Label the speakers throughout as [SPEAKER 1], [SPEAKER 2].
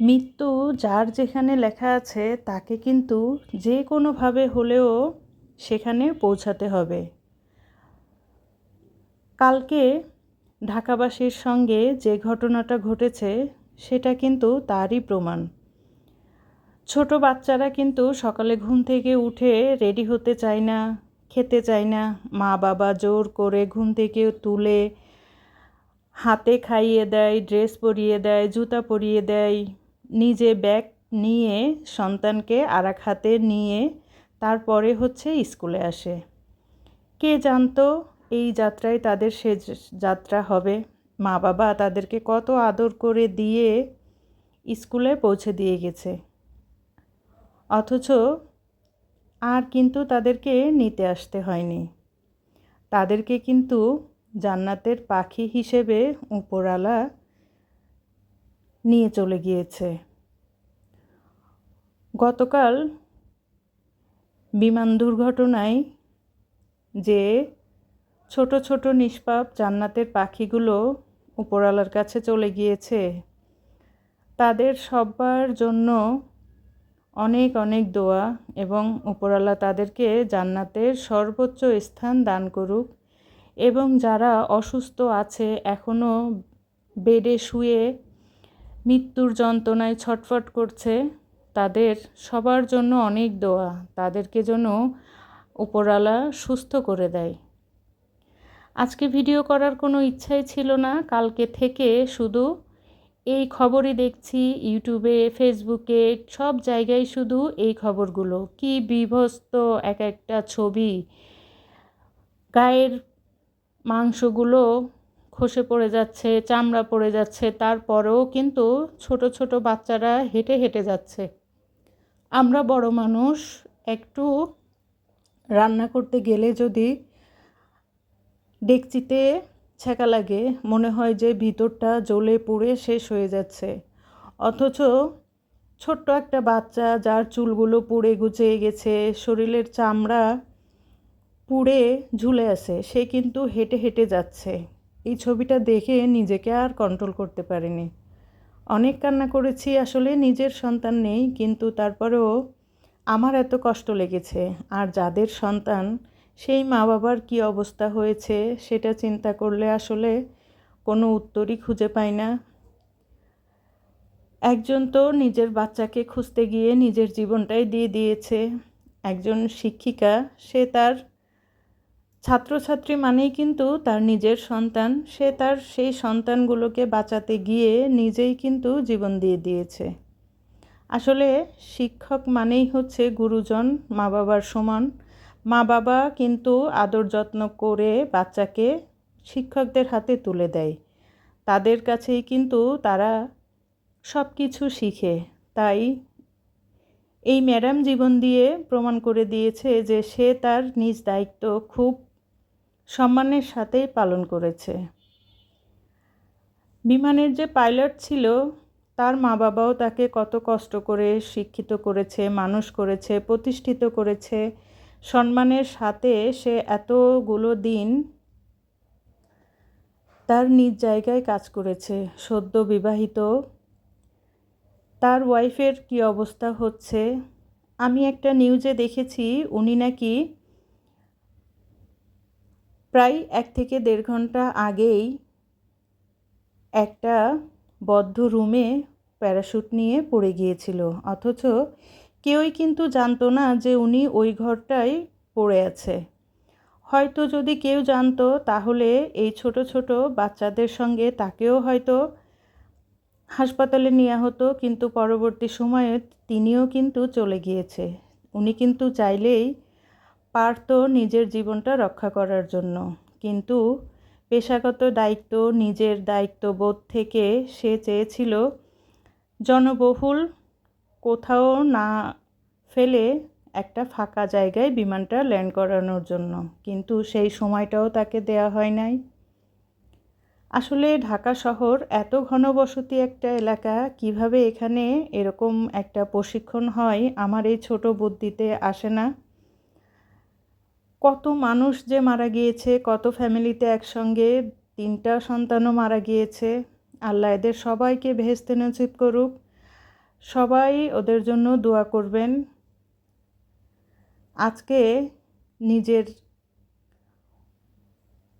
[SPEAKER 1] মৃত্যু যার যেখানে লেখা আছে, তাকে কিন্তু যে কোনোভাবে হলেও সেখানে পৌঁছাতে হবে। কালকে ঢাকাবাসীর সঙ্গে যে ঘটনাটা ঘটেছে, সেটা কিন্তু তারই প্রমাণ। ছোট বাচ্চারা কিন্তু সকালে ঘুম থেকে উঠে রেডি হতে চায় না, খেতে চায় না। মা বাবা জোর করে ঘুম থেকে তুলে হাতে খাইয়ে দেয়, ড্রেস পরিয়ে দেয়, জুতা পরিয়ে দেয়। নিজে ব্যাগ নিয়ে সন্তানকে আর হাতে নিয়ে তারপরে হচ্ছে স্কুলে আসে। কে জানতো এই যাত্রায় তাদের সে যাত্রা হবে? মা বাবা তাদেরকে কত আদর করে দিয়ে স্কুলে পৌঁছে দিয়ে গেছে। অথচ আর কিন্তু তাদেরকে নিতে আসতে হয়নি। তাদেরকে কিন্তু জান্নাতের পাখি হিসেবে উপরালা নিয়ে চলে গিয়েছে। গতকাল বিমান দুর্ঘটনায় যে ছোট ছোট নিষ্পাপ জান্নাতের পাখিগুলো উপরালার কাছে চলে গিয়েছে, তাদের সবার জন্য অনেক অনেক দোয়া এবং উপরালা তাদেরকে জান্নাতের সর্বোচ্চ স্থান দান করুক এবং যারা অসুস্থ আছে এখনও বেডে শুয়ে মৃত্যুর যন্ত্রণায় ছটফট করছে তাদের সবার জন্য অনেক দোয়া। তাদেরকে যেন উপরালা সুস্থ করে দেয়। আজকে ভিডিও করার কোনো ইচ্ছাই ছিল না। কালকে থেকে শুধু এই খবরই দেখছি ইউটিউবে, ফেসবুকে, সব জায়গায় শুধু এই খবরগুলো। কি বিভস্ত এক একটা ছবি। গায়ের মাংসগুলো খসে পড়ে যাচ্ছে, চামড়া পড়ে যাচ্ছে, তারপরেও কিন্তু ছোট ছোট বাচ্চারা হেঁটে হেঁটে যাচ্ছে। আমরা বড় মানুষ, একটু রান্না করতে গেলে যদি ডেকচিতে ছ্যাঁকা লাগে, মনে হয় যে ভিতরটা জ্বলে পুড়ে শেষ হয়ে যাচ্ছে। অথচ ছোট্ট একটা বাচ্চা যার চুলগুলো পুড়ে গুছিয়ে গেছে, শরীরের চামড়া পুড়ে ঝুলে আছে, সে কিন্তু হেঁটে হেঁটে যাচ্ছে। এই ছবিটা দেখে নিজেকে আর কন্ট্রোল করতে পারিনি। অনেক কান্না করেছি, আসলে নিজের সন্তান নেই, কিন্তু তারপরেও আমার এত কষ্ট লেগেছে। আর যাদের সন্তান, সেই মা বাবার কী অবস্থা হয়েছে সেটা চিন্তা করলে আসলে কোনো উত্তরই খুঁজে পাই না। একজন তো নিজের বাচ্চাকে খুঁজতে গিয়ে নিজের জীবনটাই দিয়ে দিয়েছে। একজন শিক্ষিকা, সে তার ছাত্রছাত্রী মানেই কিন্তু তার নিজের সন্তান। সে তার সেই সন্তানগুলোকে বাঁচাতে গিয়ে নিজেই কিন্তু জীবন দিয়ে দিয়েছে। আসলে শিক্ষক মানেই হচ্ছে গুরুজন মা বাবার সমান। মা বাবা কিন্তু আদর যত্ন করে বাচ্চাকে শিক্ষকদের হাতে তুলে দেয়। তাদের কাছেই কিন্তু তারা সব কিছু শিখে। তাই এই ম্যাডাম জীবন দিয়ে প্রমাণ করে দিয়েছে যে সে তার নিজ দায়িত্ব খুব সম্মানের সাথেই পালন করেছে। বিমানের যে পাইলট ছিল, তার মা বাবাও তাকে কত কষ্ট করে শিক্ষিত করেছে, মানুষ করেছে, প্রতিষ্ঠিত করেছে, সম্মানের সাথে সে এতগুলো দিন তার নিজ জায়গায় কাজ করেছে, সদ্য বিবাহিত। তার ওয়াইফের কি অবস্থা হচ্ছে? আমি একটা নিউজে দেখেছি, উনি নাকি প্রায় এক থেকে দেড় ঘণ্টা আগেই একটা বদ্ধ রুমে প্যারাশুট নিয়ে পড়ে গিয়েছিল। অথচ কেউই কিন্তু জানতো না যে উনি ওই ঘরটাই পড়ে আছে। হয়তো যদি কেউ জানতো, তাহলে এই ছোট ছোট বাচ্চাদের সঙ্গে তাকেও হয়তো হাসপাতালে নেওয়া হতো, কিন্তু পরবর্তী সময়ে তিনিও কিন্তু চলে গিয়েছে। উনি কিন্তু চাইলেই পারত নিজের জীবনটা রক্ষা করার জন্য। কিন্তু পেশাগত দায়িত্ব, নিজের দায়িত্ববোধ থেকে সে চেয়েছিল জনবহুল কোথাও না ফেলে একটা ফাঁকা জায়গায় বিমানটা ল্যান্ড করানোর জন্য। কিন্তু সেই সময়টাও তাকে দেয়া হয় নাই। আসলে ঢাকা শহর এত ঘনবসতি একটা এলাকা, কীভাবে এখানে এরকম একটা প্রশিক্ষণ হয় আমার এই ছোট বুদ্ধিতে আসে না। কত মানুষ যে মারা গিয়েছে, কত ফ্যামিলিতে একসঙ্গে তিনটা সন্তানও মারা গিয়েছে, আল্লাহ এদের সবাইকে ভেস্তে নসিব করুক। সবাই ওদের জন্য দোয়া করবেন। আজকে নিজের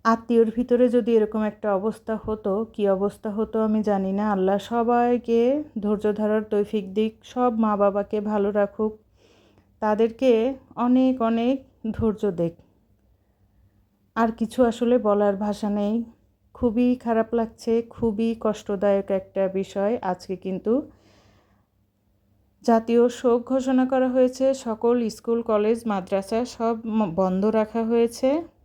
[SPEAKER 1] আত্মীয়র ভিতরে যদি এরকম একটা অবস্থা হতো, কি অবস্থা হতো আমি জানি না। আল্লাহ সবাইকে ধৈর্য ধরার তৌফিক দিক, সব মা বাবাকে ভালো রাখুক। তাদেরকে অনেক অনেক ধৈর্য দেখ। আর কিছু আসলে বলার ভাষা নেই। খুবই খারাপ লাগছে, খুবই কষ্টদায়ক একটা বিষয়। আজকে কিন্তু জাতীয় শোক ঘোষণা করা হয়েছে, সকল স্কুল, কলেজ, মাদ্রাসা সব বন্ধ রাখা হয়েছে।